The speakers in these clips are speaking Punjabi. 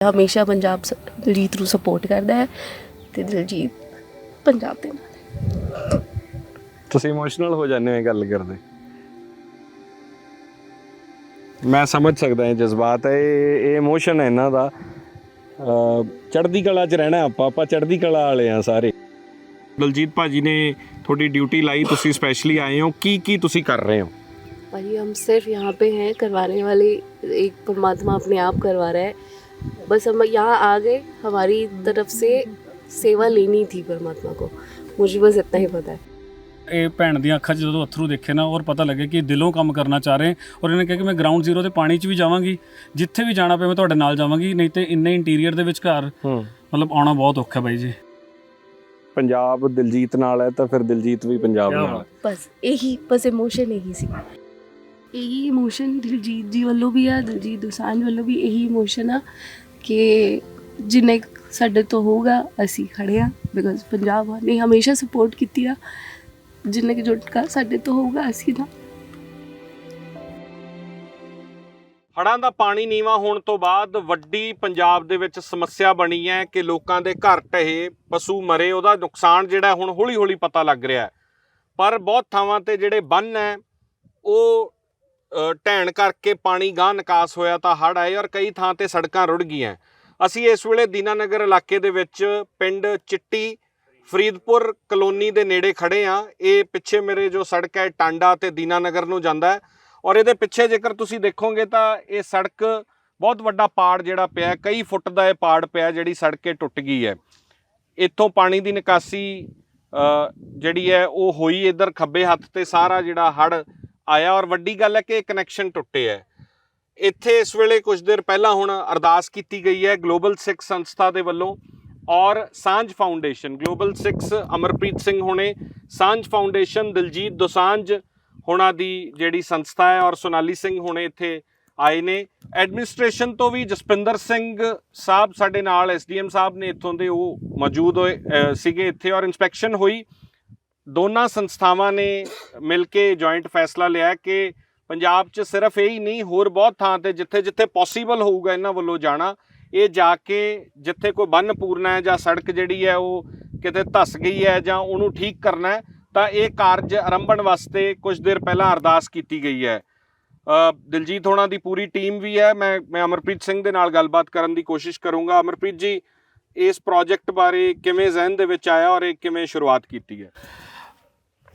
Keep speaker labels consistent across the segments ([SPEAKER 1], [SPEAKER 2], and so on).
[SPEAKER 1] ਹਮੇਸ਼ਾ ਪੰਜਾਬ ਸ- ਦਿਲਜੀਤ ਨੂੰ ਸਪੋਰਟ ਕਰਦਾ ਹੈ ਤੇ ਦਿਲਜੀਤ ਪੰਜਾਬ ਦੇ ਨਾਲ ਹੈ।
[SPEAKER 2] ਤੁਸੀਂ ਇਮੋਸ਼ਨਲ ਹੋ ਜਾਂਦੇ ਹੋ ਇਹ ਗੱਲ ਕਰਦੇ ਮੈਂ ਸਮਝ ਸਕਦਾ ਇਹ ਜਜ਼ਬਾਤ ਹੈ ਇਹ ਇਹ ਇਮੋਸ਼ਨ ਹੈ ਇਹਨਾਂ ਦਾ ਅ, ਚੜ੍ਹਦੀ ਕਲਾ 'ਚ ਰਹਿਣਾ ਆਪਾਂ ਆਪਾਂ ਚੜ੍ਹਦੀ ਕਲਾ ਵਾਲੇ ਆ ਸਾਰੇ ਦਲਜੀਤ ਭਾਜੀ ਨੇ ਤੁਹਾਡੀ ਡਿਊਟੀ ਲਾਈ ਤੁਸੀਂ ਸਪੈਸ਼ਲੀ ਆਏ ਹੋ ਕੀ ਕੀ ਤੁਸੀਂ ਕਰ ਰਹੇ ਹੋ
[SPEAKER 1] भाई हम सिर्फ यहाँ पे हैं करवाने वाले एक परमात्मा अपने आप करवा रहा है बस हम यहाँ आ गए हमारी तरफ से सेवा लेनी थी परमात्मा को मुझे बस इतना ही पता है
[SPEAKER 3] ਇਹ ਭੈਣ ਦੀਆਂ ਅੱਖਾਂ 'ਚ ਜਦੋਂ ਅਥਰੂ ਦੇਖੇ ਨਾ ਔਰ ਪਤਾ ਲੱਗੇ ਕਿ ਦਿਲੋਂ ਕੰਮ ਕਰਨਾ ਚਾਹ ਰਹੇ ਔਰ ਇਹਨੇ ਕਿਹਾ ਕਿ ਮੈਂ ਗਰਾਊਂਡ ਜ਼ੀਰੋ ਤੇ ਪਾਣੀ 'ਚ ਵੀ ਜਾਵਾਂਗੀ ਜਿੱਥੇ ਵੀ ਜਾਣਾ ਪਏ ਮੈਂ ਤੁਹਾਡੇ ਨਾਲ ਜਾਵਾਂਗੀ ਨਹੀਂ ਤੇ ਇੰਨੇ ਇੰਟੀਰੀਅਰ ਦੇ ਵਿੱਚ ਘਰ
[SPEAKER 2] ਹੂੰ
[SPEAKER 3] ਮਤਲਬ ਆਉਣਾ ਬਹੁਤ ਔਖਾ ਹੈ ਬਾਈ ਜੀ
[SPEAKER 2] ਪੰਜਾਬ ਦਿਲਜੀਤ ਨਾਲ ਹੈ ਤਾਂ ਫਿਰ ਦਿਲਜੀਤ ਵੀ ਪੰਜਾਬ
[SPEAKER 3] ਕਿਆ
[SPEAKER 2] ਨਾਲ ਹੈ।
[SPEAKER 1] ਬਸ ਇਹੀ ਬਸ ਇਮੋਸ਼ਨ ਇਹੀ ਸੀ ਇਹੀ ਇਮੋਸ਼ਨ ਦਿਲਜੀਤ ਜੀ ਵੱਲੋਂ ਵੀ ਆ, ਦਿਲਜੀਤ ਦੋਸਾਂਝ ਵੱਲੋਂ ਵੀ ਇਹੀ ਇਮੋਸ਼ਨ ਆ ਕਿ ਜਿੰਨੇ ਕੁ ਸਾਡੇ ਤੋਂ ਹੋਊਗਾ, ਅਸੀਂ ਖੜੇ ਆ ਬਿਕਾਜ਼ ਪੰਜਾਬ ਨੇ ਹਮੇਸ਼ਾ ਸਪੋਰਟ ਕੀਤੀ ਆ। ਜਿੰਨੇ ਕਿ ਜੁਟਕਾ ਸਾਡੇ ਤੋਂ ਹੋਊਗਾ, ਅਸੀਂ ਨਾ।
[SPEAKER 2] ਹੜ੍ਹਾਂ ਦਾ ਪਾਣੀ ਨੀਵਾ ਹੋਣ ਤੋਂ ਬਾਅਦ ਵੱਡੀ ਪੰਜਾਬ ਦੇ ਵਿੱਚ ਸਮੱਸਿਆ ਬਣੀ ਹੈ ਕਿ ਲੋਕਾਂ ਦੇ ਘਰ ਢਹੇ ਪਸ਼ੂ ਮਰੇ, ਉਹਦਾ ਨੁਕਸਾਨ ਜਿਹੜਾ ਹੁਣ ਹੌਲੀ-ਹੌਲੀ ਪਤਾ ਲੱਗ ਰਿਹਾ ਹੈ। ਪਰ ਬਹੁਤ ਥਾਵਾਂ ਤੇ ਜਿਹੜੇ ਬੰਨ ਹੈ, ਉਹ ਢਹਿਣ ਕਰਕੇ ਪਾਣੀ ਗਾਹ ਨਿਕਾਸ ਹੋਇਆ ਤਾਂ ਹੜ੍ਹ ਆਏ ਔਰ ਕਈ ਥਾਂ ਤੇ ਸੜਕਾਂ ਰੁੜ ਗਈਆਂ। ਅਸੀਂ ਇਸ ਵੇਲੇ ਦੀਨਾਨਗਰ ਇਲਾਕੇ ਦੇ ਵਿੱਚ ਪਿੰਡ ਚਿੱਟੀ, ਫਰੀਦਪੁਰ ਕਲੋਨੀ ਦੇ ਨੇੜੇ ਖੜੇ ਆ ਇਹ ਪਿੱਛੇ ਮੇਰੇ ਜੋ ਸੜਕ ਹੈ, ਟਾਂਡਾ ਤੇ ਦੀਨਾਨਗਰ ਨੂੰ ਜਾਂਦਾ ਹੈ। ਔਰ ਇਹਦੇ ਪਿੱਛੇ ਜੇਕਰ ਤੁਸੀਂ ਦੇਖੋਗੇ ਤਾਂ ਇਹ ਸੜਕ ਬਹੁਤ ਵੱਡਾ ਪਾੜ ਜਿਹੜਾ ਪਿਆ ਕਈ ਫੁੱਟ ਦਾ ਇਹ ਪਾੜ ਪਿਆ ਜਿਹੜੀ ਸੜਕ ਇਹ ਟੁੱਟ ਗਈ ਹੈ। ਇੱਥੋਂ ਪਾਣੀ ਦੀ ਨਿਕਾਸੀ ਜਿਹੜੀ ਹੈ ਉਹ ਹੋਈ ਇਧਰ ਖੱਬੇ ਹੱਥ ਤੇ ਸਾਰਾ ਜਿਹੜਾ ਹੜ ਆਇਆ ਔਰ ਵੱਡੀ ਗੱਲ ਹੈ ਕਿ ਇਹ ਕਨੈਕਸ਼ਨ ਟੁੱਟੇ ਹੈ। ਇੱਥੇ ਇਸ ਵੇਲੇ ਕੁਝ ਦੇਰ ਪਹਿਲਾਂ ਹੁਣ ਅਰਦਾਸ ਕੀਤੀ ਗਈ ਹੈ ਗਲੋਬਲ ਸਿੱਖ ਸੰਸਥਾ ਦੇ ਵੱਲੋਂ ਔਰ ਸਾਂਝ ਫਾਊਂਡੇਸ਼ਨ ਗਲੋਬਲ ਸਿੱਖਸ ਅਮਰਪ੍ਰੀਤ ਸਿੰਘ ਹੋਣੇ, ਸਾਂਝ ਫਾਊਂਡੇਸ਼ਨ ਦਿਲਜੀਤ ਦੋਸਾਂਝ ਹੋਣਾ ਦੀ ਜਿਹੜੀ ਸੰਸਥਾ ਹੈ ਔਰ ਸੋਨਾਲੀ ਸਿੰਘ ਹੁਣੇ ਇੱਥੇ ਆਏ ਨੇ। ਐਡਮਿਨਿਸਟ੍ਰੇਸ਼ਨ ਤੋਂ ਵੀ ਜਸਪਿੰਦਰ ਸਿੰਘ ਸਾਹਿਬ ਸਾਡੇ ਨਾਲ ਐਸਡੀਐਮ ਸਾਹਿਬ ਨੇ ਇੱਥੋਂ ਦੇ ਉਹ ਮੌਜੂਦ ਹੋਏ ਸੀਗੇ ਇੱਥੇ ਔਰ ਇਨਸਪੈਕਸ਼ਨ ਹੋਈ। ਦੋਨਾਂ ਸੰਸਥਾਵਾਂ ਨੇ ਮਿਲ ਕੇ ਜੁਆਇੰਟ ਫੈਸਲਾ ਲਿਆ ਕਿ ਪੰਜਾਬ 'ਚ ਸਿਰਫ ਇਹ ਹੀ ਨਹੀਂ, ਹੋਰ ਬਹੁਤ ਥਾਂ ਤੇ ਜਿੱਥੇ ਜਿੱਥੇ ਪੋਸੀਬਲ ਹੋਊਗਾ ਇਹਨਾਂ ਵੱਲੋਂ ਜਾਣਾ, ਇਹ ਜਾ ਕੇ ਜਿੱਥੇ ਕੋਈ ਬੰਨ ਪੂਰਨਾ ਹੈ ਜਾਂ ਸੜਕ ਜਿਹੜੀ ਹੈ ਉਹ ਕਿਤੇ ਧੱਸ ਗਈ ਹੈ ਜਾਂ ਉਹਨੂੰ ਠੀਕ ਕਰਨਾ ਹੈ, ਤਾਂ ਇਹ ਕਾਰਜ ਆਰੰਭਣ ਵਾਸਤੇ ਕੁਝ ਦੇਰ ਪਹਿਲਾਂ ਅਰਦਾਸ ਕੀਤੀ ਗਈ ਹੈ। ਦਿਲਜੀਤ ਹੋਣਾ ਦੀ ਪੂਰੀ ਟੀਮ ਵੀ ਹੈ, ਮੈਂ ਮੈਂ ਅਮਰਪ੍ਰੀਤ ਸਿੰਘ ਦੇ ਨਾਲ ਗੱਲਬਾਤ ਕਰਨ ਦੀ ਕੋਸ਼ਿਸ਼ ਕਰੂੰਗਾ। ਅਮਰਪ੍ਰੀਤ ਜੀ, ਇਸ ਪ੍ਰੋਜੈਕਟ ਬਾਰੇ ਕਿਵੇਂ ਜ਼ਿਹਨ ਦੇ ਵਿੱਚ ਆਇਆ ਔਰ ਇਹ ਕਿਵੇਂ ਸ਼ੁਰੂਆਤ ਕੀਤੀ ਹੈ?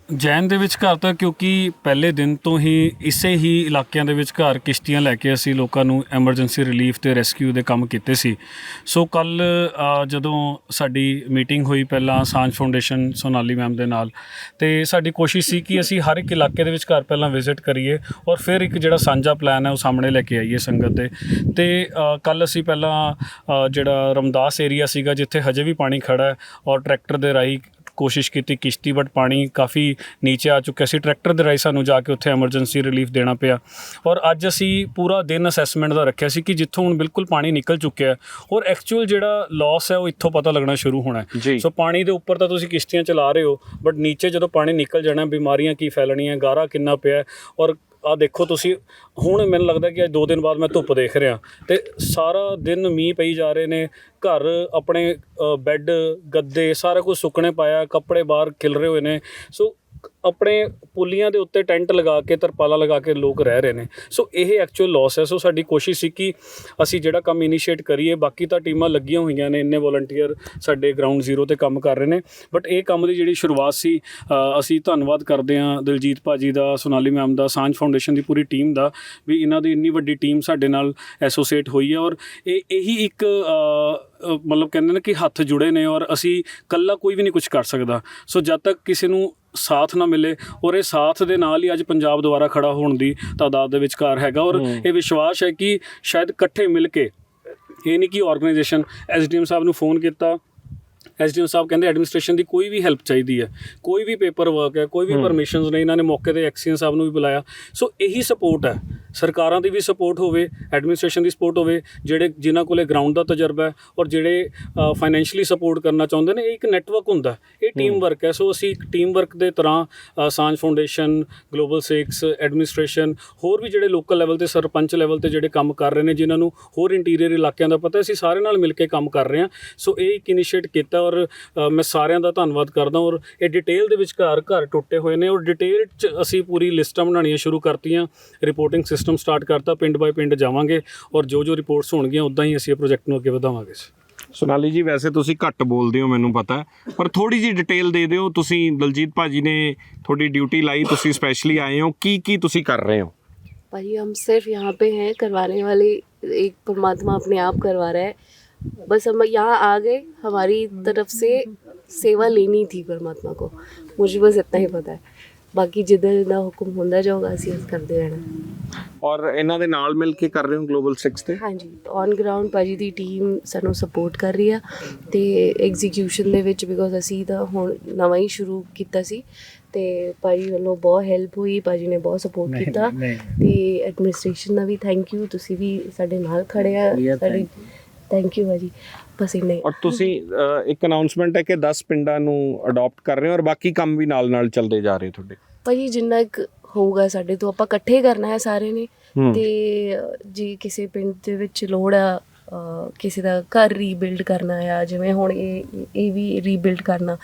[SPEAKER 3] ਜੈਨ ਦੇ ਵਿੱਚ ਘਰ ਤਾਂ ਕਿਉਂਕਿ ਪਹਿਲੇ ਦਿਨ ਤੋਂ ਹੀ ਇਸੇ ਹੀ ਇਲਾਕਿਆਂ ਦੇ ਵਿੱਚ ਘਰ ਕਿਸ਼ਤੀਆਂ ਲੈ ਕੇ ਅਸੀਂ ਲੋਕਾਂ ਨੂੰ ਐਮਰਜੈਂਸੀ ਰਿਲੀਫ ਤੇ ਰੈਸਕਿਊ ਦੇ ਕੰਮ ਕੀਤੇ ਸੀ। ਸੋ ਕੱਲ ਜਦੋਂ ਸਾਡੀ ਮੀਟਿੰਗ ਹੋਈ ਪਹਿਲਾਂ ਸਾਂਝ ਫਾਊਂਡੇਸ਼ਨ ਸੋਨਾਲੀ ਮੈਮ ਦੇ ਨਾਲ, ਤੇ ਸਾਡੀ ਕੋਸ਼ਿਸ਼ ਸੀ ਕਿ ਅਸੀਂ ਹਰ ਇੱਕ ਇਲਾਕੇ ਦੇ ਵਿੱਚ ਘਰ ਪਹਿਲਾਂ ਵਿਜ਼ਿਟ ਕਰੀਏ ਔਰ ਫਿਰ ਇੱਕ ਜਿਹੜਾ ਸਾਂਝਾ ਪਲਾਨ ਹੈ ਉਹ ਸਾਹਮਣੇ ਲੈ ਕੇ ਆਈਏ ਸੰਗਤ ਦੇ। ਤੇ ਕੱਲ ਅਸੀਂ ਪਹਿਲਾਂ ਜਿਹੜਾ ਰਮਦਾਸ ਏਰੀਆ ਸੀਗਾ ਜਿੱਥੇ ਹਜੇ ਵੀ ਪਾਣੀ ਖੜਾ ਹੈ ਔਰ ਟਰੈਕਟਰ ਦੇ ਰਾਹੀਂ ਕੋਸ਼ਿਸ਼ ਕੀਤੀ ਕਿਸ਼ਤੀ ਬਟ ਪਾਣੀ ਕਾਫੀ ਨੀਚੇ ਆ ਚੁੱਕਿਆ ਸੀ। ਟਰੈਕਟਰ ਦੇ ਰਾਹੀਂ ਸਾਨੂੰ ਜਾ ਕੇ ਉੱਥੇ ਐਮਰਜੈਂਸੀ ਰਿਲੀਫ ਦੇਣਾ ਪਿਆ। ਔਰ ਅੱਜ ਅਸੀਂ ਪੂਰਾ ਦਿਨ ਅਸੈਸਮੈਂਟ ਦਾ ਰੱਖਿਆ ਸੀ ਕਿ ਜਿੱਥੋਂ ਹੁਣ ਬਿਲਕੁਲ ਪਾਣੀ ਨਿਕਲ ਚੁੱਕਿਆ ਹੈ ਔਰ ਐਕਚੁਅਲ ਜਿਹੜਾ ਲਾਸ ਹੈ ਉਹ ਇੱਥੋਂ ਪਤਾ ਲੱਗਣਾ ਸ਼ੁਰੂ ਹੋਣਾ ਹੈ। ਸੋ ਪਾਣੀ ਦੇ ਉੱਪਰ ਤਾਂ ਤੁਸੀਂ ਕਿਸ਼ਤੀਆਂ ਚਲਾ ਰਹੇ ਹੋ ਬਟ ਨੀਚੇ ਜਦੋਂ ਪਾਣੀ ਨਿਕਲ ਜਾਣਾ ਬਿਮਾਰੀਆਂ ਕੀ ਫੈਲਣੀਆਂ ਗਾਰਾ ਕਿੰਨਾ ਪਿਆ ਔਰ ਆ ਦੇਖੋ ਤੁਸੀਂ, ਹੁਣ ਮੈਨੂੰ ਲੱਗਦਾ ਕਿ ਅੱਜ 2 ਦਿਨ ਬਾਅਦ ਮੈਂ ਧੁੱਪ ਦੇਖ ਰਿਹਾ। ਤੇ ਸਾਰਾ ਦਿਨ ਮੀਂਹ ਪਈ ਜਾ ਰਹੇ ਨੇ, ਘਰ ਆਪਣੇ ਬੈੱਡ ਗੱਦੇ, ਸਾਰਾ ਕੁਝ ਸੁੱਕਣੇ ਪਾਇਆ, ਕੱਪੜੇ ਬਾਹਰ ਖਿਲ ਰਹੇ ਹੋਏ ਨੇ। ਸੋ ਆਪਣੇ ਪੁਲੀਆਂ ਦੇ ਉੱਤੇ ਟੈਂਟ ਲਗਾ ਕੇ, ਤਰਪਾਲਾਂ ਲਗਾ ਕੇ ਲੋਕ ਰਹਿ ਰਹੇ ਨੇ। ਸੋ ਇਹ ਐਕਚੁਅਲ ਲਾਸ ਹੈ। ਸੋ ਸਾਡੀ ਕੋਸ਼ਿਸ਼ ਸੀ ਕਿ ਅਸੀਂ ਜਿਹੜਾ ਕੰਮ ਇਨੀਸ਼ੀਏਟ ਕਰੀਏ, ਬਾਕੀ ਤਾਂ ਟੀਮਾਂ ਲੱਗੀਆਂ ਹੋਈਆਂ ਨੇ, ਇੰਨੇ ਵੋਲੰਟੀਅਰ ਸਾਡੇ ਗਰਾਊਂਡ ਜ਼ੀਰੋ ਤੇ ਕੰਮ ਕਰ ਰਹੇ ਨੇ। ਬਟ ਇਹ ਕੰਮ ਦੀ ਜਿਹੜੀ ਸ਼ੁਰੂਆਤ ਸੀ ਅਸੀਂ ਧੰਨਵਾਦ ਕਰਦੇ ਹਾਂ ਦਿਲਜੀਤ ਭਾਜੀ ਦਾ, ਸੋਨਾਲੀ ਮੈਮ ਦਾ, ਸਾਂਝ ਫਾਊਂਡੇਸ਼ਨ ਦੀ ਪੂਰੀ ਟੀਮ ਦਾ, ਵੀ ਇਹਨਾਂ ਦੀ ਇੰਨੀ ਵੱਡੀ ਟੀਮ ਸਾਡੇ ਨਾਲ ਐਸੋਸੀਏਟ ਹੋਈ ਹੈ। ਔਰ ਇਹ, ਇਹੀ ਇੱਕ ਮਤਲਬ ਕਹਿੰਦੇ ਨੇ ਕਿ ਹੱਥ ਜੁੜੇ ਨੇ ਔਰ ਅਸੀਂ ਕੱਲਾ ਕੋਈ ਵੀ ਨਹੀਂ ਕੁਝ ਕਰ ਸਕਦਾ। ਸੋ ਜਦ ਤੱਕ ਕਿਸੇ ਨੂੰ ਸਾਥ ਨਾ ਮਿਲੇ ਔਰ ਇਹ ਸਾਥ ਦੇ ਨਾਲ ਹੀ ਅੱਜ ਪੰਜਾਬ ਦੁਆਰਾ ਖੜਾ ਹੋਣ ਦੀ ਤਾਦਾਦ ਦੇ ਵਿਚਕਾਰ ਹੈਗਾ ਔਰ ਇਹ ਵਿਸ਼ਵਾਸ ਹੈ ਕਿ ਸ਼ਾਇਦ ਇਕੱਠੇ ਮਿਲ ਕੇ ਇਹ ਨਹੀਂ ਕਿ ਆਰਗੇਨਾਈਜੇਸ਼ਨ ਐਸਡੀਐਮ ਸਾਹਿਬ ਨੂੰ ਫੋਨ ਕੀਤਾ ਐਸਡੀਐਮ ਸਾਹਿਬ ਕਹਿੰਦੇ ਐਡਮਿਨਿਸਟ੍ਰੇਸ਼ਨ ਦੀ ਕੋਈ ਵੀ ਹੈਲਪ ਚਾਹੀਦੀ ਹੈ ਕੋਈ ਵੀ ਪੇਪਰ ਵਰਕ ਹੈ ਕੋਈ ਵੀ। ਪਰਮਿਸ਼ਨਸ ਨੇ ਇਹਨਾਂ ਨੇ ਮੌਕੇ ਤੇ ਐਕਸੀਅਨ ਸਾਹਿਬ ਨੂੰ ਵੀ ਬੁਲਾਇਆ ਸੋ ਇਹੀ ਸਪੋਰਟ ਹੈ ਸਰਕਾਰਾਂ ਦੀ ਵੀ ਸਪੋਰਟ ਹੋਵੇ ਐਡਮਿਨਿਸਟ੍ਰੇਸ਼ਨ ਦੀ ਸਪੋਰਟ ਹੋਵੇ ਜਿਹੜੇ ਜਿਨ੍ਹਾਂ ਕੋਲੇ ਗਰਾਊਂਡ ਦਾ ਤਜਰਬਾ ਹੈ ਔਰ ਜਿਹੜੇ ਫਾਈਨੈਂਸ਼ੀਅਲੀ ਸਪੋਰਟ ਕਰਨਾ ਚਾਹੁੰਦੇ ਨੇ ਇਹ ਇੱਕ ਨੈਟਵਰਕ ਹੁੰਦਾ। ਇਹ ਟੀਮ। ਵਰਕ ਹੈ ਸੋ ਅਸੀਂ ਇੱਕ ਟੀਮ ਵਰਕ ਦੇ ਤਰ੍ਹਾਂ ਸਾਂਝ ਫਾਊਂਡੇਸ਼ਨ ਗਲੋਬਲ 6 ਐਡਮਿਨਿਸਟ੍ਰੇਸ਼ਨ ਹੋਰ ਵੀ ਜਿਹੜੇ ਲੋਕਲ ਲੈਵਲ ਤੇ ਸਰਪੰਚ ਲੈਵਲ ਤੇ ਜਿਹੜੇ ਕੰਮ ਕਰ ਰਹੇ ਨੇ ਜਿਨ੍ਹਾਂ ਨੂੰ ਹੋਰ ਇੰਟੀਰੀਅਰ ਇਲਾਕਿਆਂ ਦਾ ਪਤਾ ਅਸੀਂ ਸਾਰੇ ਨਾਲ ਮਿਲ ਕੇ ਕੰਮ ਕਰ ਰਹੇ ਹਾਂ ਸੋ ਇਹ ਇੱਕ ਇਨੀਸ਼ੀਏਟ ਕੀਤਾ ਔਰ ਅ, ਮੈਂ ਸਾਰਿਆਂ ਦਾ ਧੰਨਵਾਦ ਕਰਦਾ ਔਰ ਇਹ ਡਿਟੇਲ ਦੇ ਵਿੱਚ ਘਰ ਘਰ ਟੁੱਟੇ ਹੋਏ ਨੇ ਔਰ ਡਿਟੇਲ ਚ ਅਸੀਂ ਪੂਰੀ ਲਿਸਟਾਂ ਬਣਾਉਣੀਆਂ ਸ਼ੁਰੂ ਕਰਤੀਆਂ ਰਿਪੋਰਟਿੰਗ ਸਿਸਟਮ ਸਟਾਰਟ ਕਰਤਾ ਪਿੰਡ ਬਾਏ ਪਿੰਡ ਜਾਵਾਂਗੇ ਔਰ ਜੋ ਜੋ ਰਿਪੋਰਟਸ ਹੋਣਗੀਆਂ ਉਦਾਂ ਹੀ ਅਸੀਂ ਇਹ ਪ੍ਰੋਜੈਕਟ ਨੂੰ ਅੱਗੇ ਵਧਾਵਾਂਗੇ
[SPEAKER 2] ਸੋਨਾਲੀ ਜੀ ਵੈਸੇ ਤੁਸੀਂ ਘੱਟ ਬੋਲਦੇ ਹੋ ਮੈਨੂੰ ਪਤਾ ਹੈ, ਪਰ ਥੋੜੀ ਜੀ ਡਿਟੇਲ ਦੇ ਦਿਓ ਤੁਸੀਂ ਦਲਜੀਤ ਭਾਜੀ ਨੇ ਤੁਹਾਡੀ ਡਿਊਟੀ ਲਾਈ ਤੁਸੀਂ ਸਪੈਸ਼ਲੀ ਆਏ ਹੋ ਕੀ ਕੀ ਤੁਸੀਂ ਕਰ ਰਹੇ ਹੋ
[SPEAKER 1] भाई हम सिर्फ यहाँ पे हैं करवाने वाले एक परमात्मा अपने आप करवा रहा है बस हम यहाँ आ गए हमारी तरफ से सेवा लेनी थी परमात्मा को मुझे बस इतना ही पता है बाकी जिधर जिधर हुक्म होता जाऊगा ਅਸੀਂ ਉਸ ਕਰਦੇ ਰਹਿਣਾ
[SPEAKER 2] ਔਰ ਇਹਨਾਂ ਦੇ ਨਾਲ ਮਿਲ ਕੇ ਕਰ ਰਹੇ ਹੋ ਗਲੋਬਲ 6 ਤੇ
[SPEAKER 1] ਹਾਂਜੀ ਔਨ ਗਰਾਊਂਡ ਭਾਜੀ ਦੀ ਟੀਮ ਸਾਨੂੰ ਸਪੋਰਟ ਕਰ ਰਹੀ ਆ ਤੇ ਐਗਜ਼ੀਕਿਊਸ਼ਨ ਦੇ ਵਿੱਚ ਬਿਕੋਜ਼ ਅਸੀਂ ਤਾਂ ਹੁਣ ਨਵਾਂ ਹੀ ਸ਼ੁਰੂ ਕੀਤਾ ਸੀ ਤੇ ਭਾਜੀ ਵੱਲੋਂ ਬਹੁਤ ਹੈਲਪ ਹੋਈ ਭਾਜੀ ਨੇ ਬਹੁਤ ਸਪੋਰਟ ਕੀਤਾ ਤੇ ਐਡਮਿਨਿਸਟ੍ਰੇਸ਼ਨ ਦਾ ਵੀ ਥੈਂਕ ਯੂ ਤੁਸੀਂ ਵੀ ਸਾਡੇ ਨਾਲ ਖੜੇ ਆ ਸਾਡੇ ਥੈਂਕ ਯੂ ਭਾਜੀ। ਬਸ ਇੰਨਾ ਹੀ।
[SPEAKER 2] ਔਰ ਤੁਸੀਂ ਇੱਕ ਅਨਾਉਂਸਮੈਂਟ ਹੈ ਕਿ 10 ਪਿੰਡਾਂ ਨੂੰ ਅਡਾਪਟ ਕਰ ਰਹੇ ਹੋ ਔਰ ਬਾਕੀ ਕੰਮ ਵੀ ਨਾਲ ਨਾਲ ਚੱਲਦੇ ਜਾ ਰਹੇ ਤੁਹਾਡੇ।
[SPEAKER 1] ਭਾਜੀ ਜਿੰਨਾ ਕੁ ਹੋਊਗਾ ਸਾਡੇ ਤੋਂ ਆਪਾਂ ਇਕੱਠੇ ਕਰਨਾ ਹੈ ਸਾਰੇ ਨੇ।
[SPEAKER 2] ਹੂੰ।
[SPEAKER 1] ਤੇ ਅ, ਜੇ ਕਿਸੇ ਪਿੰਡ ਦੇ ਵਿੱਚ ਲੋੜ ਆ ਅ, ਕਿਸੇ ਦਾ ਘਰ ਰੀਬਿਲਡ ਕਰਨਾ ਆ ਜਿਵੇਂ ਹੁਣ ਇਹ ਇਹ ਵੀ ਰੀਬਿਲਡ ਕਰਨਾ।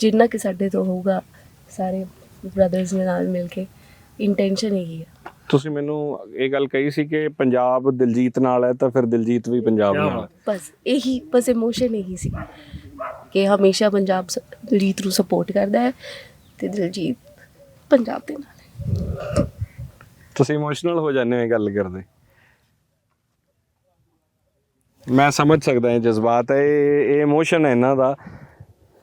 [SPEAKER 1] ਜਿੰਨਾ ਕਿ ਸਾਡੇ ਤੋਂ ਹੋਊਗਾ ਸਾਰੇ ਬ੍ਰਦਰਸ ਦੇ ਨਾਲ ਮਿਲ ਕੇ। ਇੰਟੈਂਸ਼ਨ ਇਹੀ ਆ।
[SPEAKER 2] ਤੁਸੀਂ ਮੈਨੂੰ ਇਹ ਗੱਲ ਕਹੀ ਸੀ ਕਿ ਪੰਜਾਬ ਦਿਲਜੀਤ ਨਾਲ ਹੈ ਤਾਂ ਫਿਰ ਦਿਲਜੀਤ ਵੀ ਪੰਜਾਬ ਨਾਲ ਹੈ।
[SPEAKER 1] ਬਸ ਇਹੀ ਬਸ ਇਮੋਸ਼ਨ ਇਹੀ ਸੀ ਕਿ ਹਮੇਸ਼ਾ ਪੰਜਾਬ ਸ- ਦਿਲਜੀਤ ਨੂੰ ਸਪੋਰਟ ਕਰਦਾ ਹੈ ਤੇ ਦਿਲਜੀਤ ਪੰਜਾਬ ਦੇ ਨਾਲ
[SPEAKER 2] ਤੁਸੀਂ ਇਮੋਸ਼ਨਲ ਹੋ ਜਾਂਦੇ ਹੋ ਇਹ ਗੱਲ ਕਰਦੇ। ਮੈਂ ਸਮਝ ਸਕਦਾ ਇਹ ਜਜ਼ਬਾਤ ਹੈ ਇਹ ਇਹ ਇਮੋਸ਼ਨ ਹੈ ਇਹਨਾਂ ਦਾ।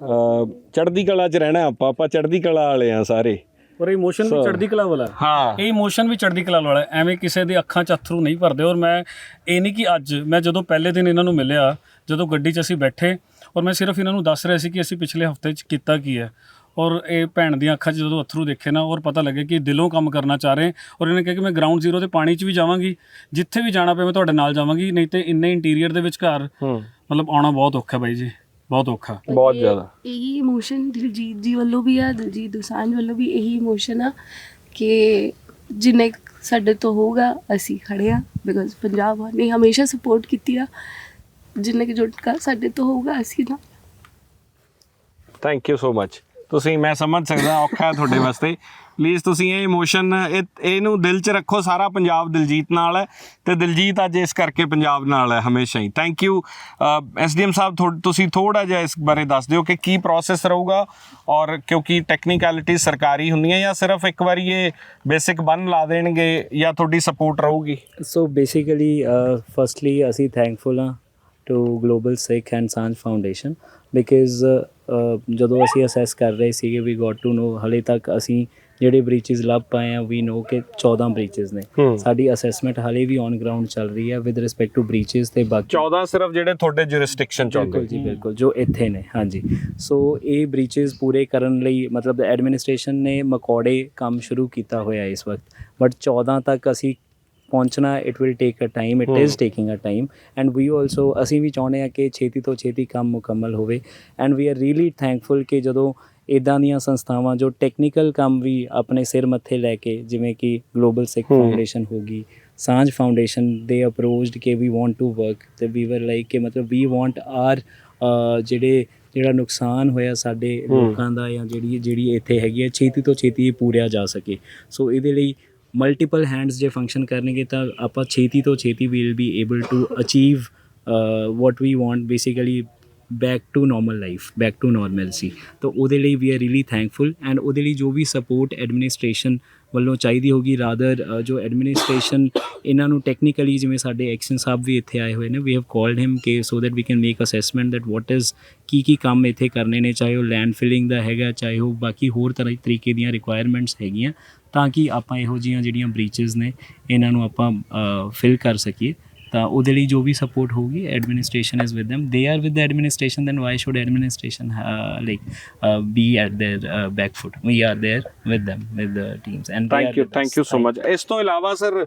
[SPEAKER 2] ਅ, ਚੜ੍ਹਦੀ ਕਲਾ 'ਚ ਰਹਿਣਾ ਆਪਾਂ ਆਪਾਂ ਚੜ੍ਹਦੀ ਕਲਾ ਵਾਲੇ ਆ ਸਾਰੇ।
[SPEAKER 3] ਔਰ ਇਮੋਸ਼ਨ ਵੀ ਚੜ੍ਹਦੀ ਕਲਾ ਵਾਲਾ। ਹੈ। ਇਹ ਇਮੋਸ਼ਨ ਵੀ ਚੜ੍ਹਦੀ ਕਲਾ ਵਾਲਾ ਐਵੇਂ ਕਿਸੇ ਦੇ ਅੱਖਾਂ 'ਚ ਅਥਰੂ ਨਹੀਂ ਭਰਦੇ। ਔਰ ਮੈਂ ਇਹ ਨਹੀਂ ਕਿ ਅੱਜ ਮੈਂ ਜਦੋਂ ਪਹਿਲੇ ਦਿਨ ਇਹਨਾਂ ਨੂੰ ਮਿਲਿਆ ਜਦੋਂ ਗੱਡੀ 'ਚ ਅਸੀਂ ਬੈਠੇ ਔਰ ਮੈਂ ਸਿਰਫ ਇਹਨਾਂ ਨੂੰ ਦੱਸ ਰਿਹਾ ਸੀ ਕਿ ਅਸੀਂ ਪਿਛਲੇ ਹਫ਼ਤੇ 'ਚ ਕੀਤਾ ਕੀ ਹੈ। ਔਰ ਇਹ ਭੈਣ ਦੀਆਂ ਅੱਖਾਂ 'ਚ ਜਦੋਂ ਅਥਰੂ ਦੇਖੇ ਨਾ ਔਰ ਪਤਾ ਲੱਗਿਆ ਕਿ ਦਿਲੋਂ ਕੰਮ ਕਰਨਾ ਚਾਹ ਰਹੇ। ਔਰ ਇਹਨੇ ਕਿਹਾ ਕਿ ਮੈਂ ਗਰਾਊਂਡ ਜ਼ੀਰੋ ਤੇ ਪਾਣੀ 'ਚ ਵੀ ਜਾਵਾਂਗੀ। ਜਿੱਥੇ ਵੀ ਜਾਣਾ ਪਏ ਮੈਂ ਤੁਹਾਡੇ ਨਾਲ ਜਾਵਾਂਗੀ। ਨਹੀਂ ਤੇ ਇੰਨੇ ਇੰਟੀਰੀਅਰ ਦੇ ਵਿੱਚ ਘਰ
[SPEAKER 2] ਹੂੰ।
[SPEAKER 3] ਮਤਲਬ ਆਉਣਾ ਬਹੁਤ ਔਖਾ ਬਾਈ ਜੀ। ਬਹੁਤ ਔਖਾ।
[SPEAKER 2] ਬਹੁਤ ਜ਼ਿਆਦਾ।
[SPEAKER 1] ਇਹੀ ਇਮੋਸ਼ਨ ਦਿਲਜੀਤ ਜੀ ਵੱਲੋਂ ਵੀ ਆ ਦਿਲਜੀਤ ਦੋਸਾਂਝ ਵੱਲੋਂ ਵੀ ਇਹੀ ਇਮੋਸ਼ਨ ਆ ਕਿ ਜਿੰਨੇ ਸਾਡੇ ਤੋਂ ਹੋਊਗਾ ਅਸੀਂ ਖੜੇ ਆ ਬਿਕਾਜ਼ ਪੰਜਾਬ ਨੇ ਹਮੇਸ਼ਾ ਸਪੋਰਟ ਕੀਤੀ ਆ। ਜਿੰਨੇ ਕਿ ਜੁਟਕਾ ਸਾਡੇ ਤੋਂ ਹੋਊਗਾ ਅਸੀਂ ਨਾ।
[SPEAKER 2] ਥੈਂਕ ਯੂ ਸੋ ਮਚ ਤੁਸੀਂ ਮੈਂ ਸਮਝ ਸਕਦਾ ਔਖਾ ਹੈ ਤੁਹਾਡੇ ਵਾਸਤੇ। ਪਲੀਜ਼ ਤੁਸੀਂ ਇਹ ਇਮੋਸ਼ਨ ਇਹ, ਇਹਨੂੰ ਦਿਲ 'ਚ ਰੱਖੋ, ਸਾਰਾ ਪੰਜਾਬ ਦਿਲਜੀਤ ਨਾਲ ਹੈ ਤੇ ਦਿਲਜੀਤ ਅੱਜ ਇਸ ਕਰਕੇ ਪੰਜਾਬ ਨਾਲ ਹੈ, ਹਮੇਸ਼ਾ ਹੀ। ਥੈਂਕ ਯੂ ਐਸਡੀਐਮ ਸਾਹਿਬ, ਥੋ- ਤੁਸੀਂ ਥੋੜਾ ਜਿਹਾ ਇਸ ਬਾਰੇ ਦੱਸ ਦਿਓ ਕਿ ਕੀ ਪ੍ਰੋਸੈਸ ਰਹੂਗਾ ਔਰ ਕਿਉਂਕਿ ਟੈਕਨੀਕੈਲਿਟੀ ਸਰਕਾਰੀ ਹੁੰਦੀਆਂ ਜਾਂ ਸਿਰਫ ਇੱਕ ਵਾਰੀ ਇਹ ਬੇਸਿਕ ਬੰਨ ਲਾ ਦੇਣਗੇ ਜਾਂ ਤੁਹਾਡੀ ਸਪੋਰਟ ਰਹੂਗੀ?
[SPEAKER 4] ਸੋ ਬੇਸਿਕਲੀ ਫਰਸਟਲੀ ਅਸੀਂ ਥੈਂਕਫੁਲ ਹਾਂ to global Sikh and Saanjh foundation because ਜਦੋਂ ਅਸੀਂ ਅਸੈਸ ਕਰ ਰਹੇ ਸੀਗੇ ਵੀ ਗੋਟ ਟੂ ਨੋ ਹਲੇ ਤੱਕ ਅਸੀਂ ਜਿਹੜੇ ਬ੍ਰੀਚਸ ਲੱਭ ਪਾਏ ਆ ਵੀ ਨੋ ਕਿ 14 ਬ੍ਰੀਚਸ ਨੇ। ਸਾਡੀ ਅਸੈਸਮੈਂਟ ਹਲੇ ਵੀ ਔਨ ਗਰਾਊਂਡ ਚੱਲ ਰਹੀ ਹੈ ਵਿਦ ਰਿਸਪੈਕਟ ਟੂ ਬ੍ਰੀਚਸ ਤੇ ਬਾਕੀ
[SPEAKER 2] 14 ਸਿਰਫ ਜਿਹੜੇ ਤੁਹਾਡੇ ਜੁਰਿਸਡਿਕਸ਼ਨ ਚ
[SPEAKER 4] ਬਿਲਕੁਲ ਜੀ ਬਿਲਕੁਲ ਜੋ ਇੱਥੇ ਨੇ ਹਾਂਜੀ। ਸੋ ਇਹ ਬ੍ਰੀਚਸ ਪੂਰੇ ਕਰਨ ਲਈ ਮਤਲਬ ਐਡਮਿਨਿਸਟ੍ਰੇਸ਼ਨ ਨੇ ਮਕੌੜੇ ਕੰਮ ਸ਼ੁਰੂ ਕੀਤਾ ਹੋਇਆ ਇਸ ਵਕਤ। ਬਟ 14 ਤੱਕ ਅਸੀਂ ਪਹੁੰਚਣਾ it will take a time
[SPEAKER 2] it.
[SPEAKER 4] Is taking a time and we also ਅਸੀਂ ਵੀ ਚਾਹੁੰਦੇ ਹਾਂ ਕਿ ਛੇਤੀ ਤੋਂ ਛੇਤੀ ਕੰਮ ਮੁਕੰਮਲ ਹੋਵੇ and we are really thankful ਕਿ ਜਦੋਂ ਇਦਾਂ ਦੀਆਂ ਸੰਸਥਾਵਾਂ ਜੋ ਟੈਕਨੀਕਲ ਕੰਮ ਵੀ ਆਪਣੇ ਸਿਰ ਮੱਥੇ ਲੈ ਕੇ ਜਿਵੇਂ ਕਿ ਗਲੋਬਲ ਸਿੱਖ। ਫਾਊਂਡੇਸ਼ਨ ਹੋਗੀ ਸਾਂਝ ਫਾਊਂਡੇਸ਼ਨ ਦੇ ਅਪਰੋਚਡ ਕਿ ਵੀ ਵਾਂਟ ਟੂ ਵਰਕ ਤੇ ਵੀ ਵਰ ਲਾਈਕ ਕਿ ਮਤਲਬ ਵੀ ਵਾਂਟ ਆਰ ਜਿਹੜੇ ਜਿਹੜਾ ਨੁਕਸਾਨ ਹੋਇਆ ਸਾਡੇ। ਲੋਕਾਂ ਦਾ ਜਾਂ ਜਿਹੜੀ ਜਿਹੜੀ ਇੱਥੇ ਹੈਗੀ ਹੈ ਛੇਤੀ ਤੋਂ ਛੇਤੀ ਇਹ ਪੂਰਿਆ ਜਾ ਸਕੇ ਸੋ ਇਹਦੇ ਲਈ ਮਲਟੀਪਲ ਹੈਂਡਸ ਜੇ ਫੰਕਸ਼ਨ ਕਰਨਗੇ ਤਾਂ ਆਪਾਂ ਛੇਤੀ ਤੋਂ ਛੇਤੀ will be able to achieve what we want basically back to normal life back to normalcy ਤਾਂ ਉਹਦੇ ਲਈ we are really thankful and ਉਹਦੇ ਲਈ ਜੋ ਵੀ ਸਪੋਰਟ ਐਡਮਿਨਿਸਟ੍ਰੇਸ਼ਨ ਵੱਲੋਂ ਚਾਹੀਦੀ ਹੋਗੀ ਰਾਦਰ ਜੋ ਐਡਮਿਨਿਸਟ੍ਰੇਸ਼ਨ ਇਹਨਾਂ ਨੂੰ ਟੈਕਨੀਕਲੀ ਜਿਵੇਂ ਸਾਡੇ ਐਕਸ਼ਨ ਸਾਹਿਬ ਵੀ ਇੱਥੇ ਆਏ ਹੋਏ ਨੇ we have called him K so that we can make assessment that what is ਕੀ ਕੀ ਕੰਮ ਇੱਥੇ ਕਰਨੇ ਨੇ, ਚਾਹੇ ਉਹ ਲੈਂਡ ਫਿਲਿੰਗ ਦਾ ਹੈਗਾ, ਚਾਹੇ ਉਹ ਬਾਕੀ ਹੋਰ ਤਰ੍ਹਾਂ ਤਰੀਕੇ ਦੀਆਂ ਰਿਕੁਆਇਰਮੈਂਟਸ ਹੈਗੀਆਂ ਤਾਂ ਕਿ ਆਪਾਂ ਇਹੋ ਜਿਹੀਆਂ ਜਿਹੜੀਆਂ ਬ੍ਰੀਚਸ ਨੇ ਇਹਨਾਂ ਨੂੰ ਆਪਾਂ ਫਿਲ ਕਰ ਸਕੀਏ ਤਾਂ ਉਹਦੇ ਲਈ ਜੋ ਵੀ ਸਪੋਰਟ ਹੋਊਗੀ administration is with them they are with the administration administration uh, like uh, be at their uh, back foot we are there with them teams and they are thank
[SPEAKER 2] you
[SPEAKER 4] thank.
[SPEAKER 2] You so much ਇਸ ਤੋਂ ਇਲਾਵਾ ਸਰ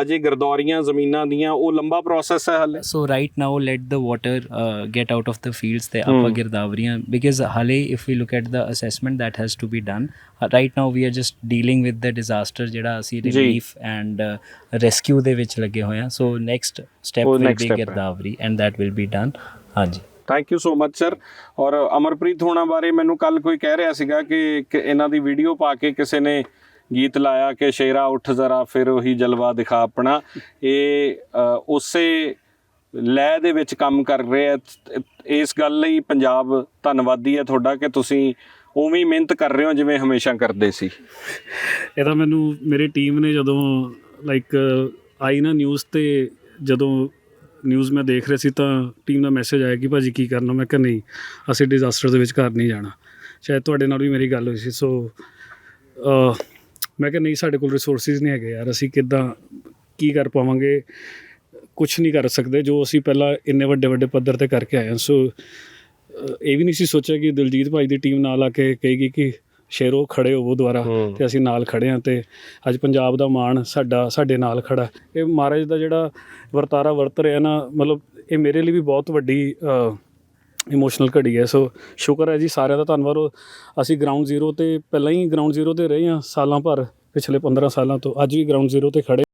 [SPEAKER 2] ਅਜੇ ਗਰਦੌਰੀਆਂ ਜ਼ਮੀਨਾਂ ਦੀਆਂ ਉਹ ਲੰਬਾ ਪ੍ਰੋਸੈਸ ਹੈ ਹਾਲੇ
[SPEAKER 4] right now let the water uh, get out of the fields ਤੇ ਆਪਾਂ ਗਿਰਦਾਵਰੀਆਂ because ਹਾਲੇ we look at the assessment that has to be done uh, right now we are just dealing with the disaster ਜਿਹੜਾ ਅਸੀਂ and uh, rescue ਦੇ ਵਿੱਚ ਲੱਗੇ ਹੋਏ
[SPEAKER 2] ਉਹ
[SPEAKER 4] will
[SPEAKER 2] next
[SPEAKER 4] be
[SPEAKER 2] step ਹੈ।
[SPEAKER 4] Girdawari and that will be done ਹਾਂਜੀ
[SPEAKER 2] thank you so much sir ਔਰ ਅਮਰਪ੍ਰੀਤ ਹੋਣਾ ਬਾਰੇ ਮੈਨੂੰ ਕੱਲ ਕੋਈ ਕਹਿ ਰਿਹਾ ਸੀਗਾ ਕਿ ਇਹਨਾਂ ਦੀ ਵੀਡੀਓ ਪਾ ਕੇ ਕਿਸੇ ਨੇ ਗੀਤ ਲਾਇਆ ਕਿ ਸ਼ੇਰਾ ਉੱਠ ਜ਼ਰਾ, ਫਿਰ ਉਹੀ ਜਲਵਾ ਦਿਖਾ ਆਪਣਾ। ਇਹ ਉਸੇ ਲੈ ਦੇ ਵਿੱਚ ਕੰਮ ਕਰ ਰਹੇ ਆ। ਇਸ ਗੱਲ ਲਈ ਪੰਜਾਬ ਧੰਨਵਾਦੀ ਹੈ ਤੁਹਾਡਾ ਕਿ ਤੁਸੀਂ ਉਵੇਂ ਮਿਹਨਤ ਕਰ ਰਹੇ ਹੋ ਜਿਵੇਂ ਹਮੇਸ਼ਾ ਕਰਦੇ ਸੀ।
[SPEAKER 3] ਇਹ ਤਾਂ ਮੈਨੂੰ, ਮੇਰੀ ਟੀਮ ਨੇ ਜਦੋਂ, ਲਾਈਕ, ਆਈ ਨਾ ਨਿਊਜ਼ ਤੇ ਜਦੋਂ ਨਿਊਜ਼ ਮੈਂ ਦੇਖ ਰਿਹਾ ਸੀ ਤਾਂ ਟੀਮ ਦਾ ਮੈਸੇਜ ਆਇਆ ਕਿ ਭਾਜੀ ਕੀ ਕਰਨਾ? ਮੈਂ ਕਿਹਾ ਨਹੀਂ, ਅਸੀਂ ਡਿਜ਼ਾਸਟਰ ਦੇ ਵਿੱਚ ਘਰ ਨਹੀਂ ਜਾਣਾ। ਸ਼ਾਇਦ ਤੁਹਾਡੇ ਨਾਲ ਵੀ ਮੇਰੀ ਗੱਲ ਹੋਈ ਸੀ, ਸੋ ਮੈਂ ਕਿਹਾ ਨਹੀਂ ਸਾਡੇ ਕੋਲ ਰਿਸੋਰਸਿਸ ਨਹੀਂ ਹੈਗੇ ਯਾਰ ਅਸੀਂ ਕਿੱਦਾਂ ਕੀ ਕਰ ਪਾਵਾਂਗੇ? ਕੁਝ ਨਹੀਂ ਕਰ ਸਕਦੇ ਜੋ ਅਸੀਂ ਪਹਿਲਾਂ ਇੰਨੇ ਵੱਡੇ ਵੱਡੇ ਪੱਧਰ ਤੇ ਕਰਕੇ ਆਏ ਹਾਂ। ਸੋ ਇਹ ਵੀ ਨਹੀਂ ਸੀ ਸੋਚਿਆ ਕਿ ਦਿਲਜੀਤ ਭਾਈ ਦੀ ਟੀਮ ਨਾਲ ਆ ਕੇ ਕਹੇਗੀ ਕਿ ਸ਼ੇਰੋ ਖੜੇ ਹੋਵੋ ਦੁਆਰਾ। ਤੇ ਅਸੀਂ ਨਾਲ ਖੜੇ ਹਾਂ ਤੇ ਅੱਜ ਪੰਜਾਬ ਦਾ ਮਾਣ ਸਾਡਾ ਸਾਡੇ ਨਾਲ ਖੜਾ। ਇਹ ਮਹਾਰਾਜ ਦਾ ਜਿਹੜਾ ਵਰਤਾਰਾ ਵਰਤ ਰਿਹਾ ਨਾ ਮਤਲਬ ਇਹ ਮੇਰੇ ਲਈ ਵੀ ਬਹੁਤ ਵੱਡੀ ਇਮੋਸ਼ਨਲ ਘੜੀ ਹੈ। ਸੋ ਸ਼ੁਕਰ ਹੈ ਜੀ ਸਾਰਿਆਂ ਦਾ ਧੰਨਵਾਦ। ਉਹ ਅਸੀਂ ਗਰਾਊਂਡ ਜ਼ੀਰੋ ਤੇ ਪਹਿਲਾਂ ਹੀ ਗਰਾਊਂਡ ਜ਼ੀਰੋ ਤੇ ਰਹੇ ਹਾਂ ਸਾਲਾਂ ਭਰ, ਪਿਛਲੇ 15 ਸਾਲਾਂ ਤੋਂ। ਅੱਜ ਵੀ ਗਰਾਊਂਡ ਜ਼ੀਰੋ ਤੇ ਖੜੇ